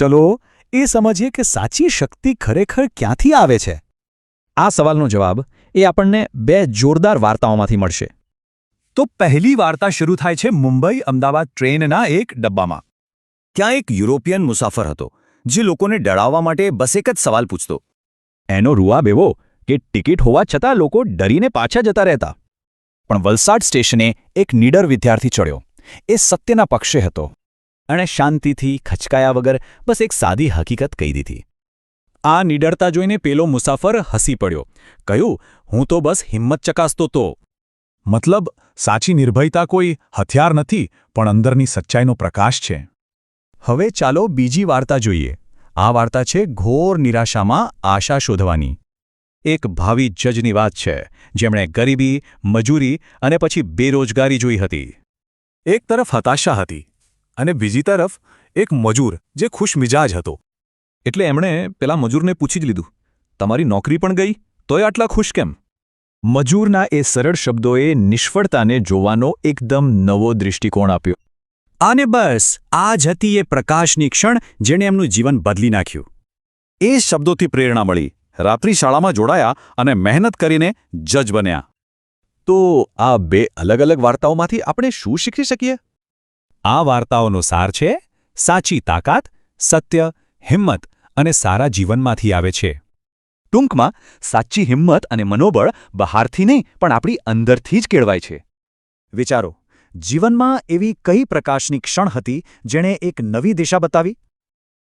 ચલો, એ સમજીએ કે સાચી શક્તિ ખરેખર ક્યાંથી આવે છે? આ સવાલનો જવાબ એ આપણને બે જોરદાર વાર્તાઓમાંથી મળશે. તો પહેલી વાર્તા શરૂ થાય છે મુંબઈ અમદાવાદ ટ્રેનના એક ડબ્બામાં. ત્યાં એક યુરોપિયન મુસાફર હતો, જે લોકોને ડરાવવા માટે બસ એક જ સવાલ પૂછતો. એનો રૂઆબ એવો કે ટિકિટ હોવા છતાં લોકો ડરીને પાછા જતા રહેતા. પણ વલસાડ સ્ટેશને એક નીડર વિદ્યાર્થી ચડ્યો. એ સત્યના પક્ષે હતો. એણે શાંતિથી ખચકાયા વગર બસ એક સાદી હકીકત કહી દીધી. આ નીડરતા જોઈને પેલો મુસાફર હસી પડ્યો. કહ્યું, હું તો બસ હિંમત ચકાસતો તો. મતલબ, સાચી નિર્ભયતા કોઈ હથિયાર નથી, પણ અંદરની સચ્ચાઈનો પ્રકાશ છે. હવે ચાલો બીજી વાર્તા જોઈએ. આ વાર્તા છે ઘોર નિરાશામાં આશા શોધવાની. એક ભાવિ જજની વાત છે, જેમણે ગરીબી, મજૂરી અને પછી બેરોજગારી જોઈ હતી. એક તરફ હતાશા હતી અને બીજી તરફ, એક મજૂર જે ખુશમિજાજ હતો. એટલે એમણે પેલા મજૂરને પૂછી જ લીધું, તમારી નોકરી પણ ગઈ? તોય આટલા ખુશ કેમ? મજૂરના એ સરળ શબ્દોએ નિષ્ફળતાને જોવાનો એકદમ નવો દૃષ્ટિકોણ આપ્યો. અને બસ આ જ હતી એ પ્રકાશની ક્ષણ જેણે એમનું જીવન બદલી નાખ્યું. એ શબ્દોથી પ્રેરણા મળી. રાત્રિ શાળામાં જોડાયા અને મહેનત કરીને જજ બન્યા. તો આ બે અલગ અલગ વાર્તાઓમાંથી આપણે શું શીખી શકીએ? આ વાર્તાઓનો સાર છે, સાચી તાકાત, સત્ય, હિંમત અને સારા જીવનમાંથી આવે છે. ટૂંકમાં, સાચી હિંમત અને મનોબળ બહારથી નહીં, પણ આપણી અંદરથી જ કેળવાય છે. વિચારો, જીવનમાં એવી કઈ પ્રકાશની ક્ષણ હતી જેણે એક નવી દિશા બતાવી?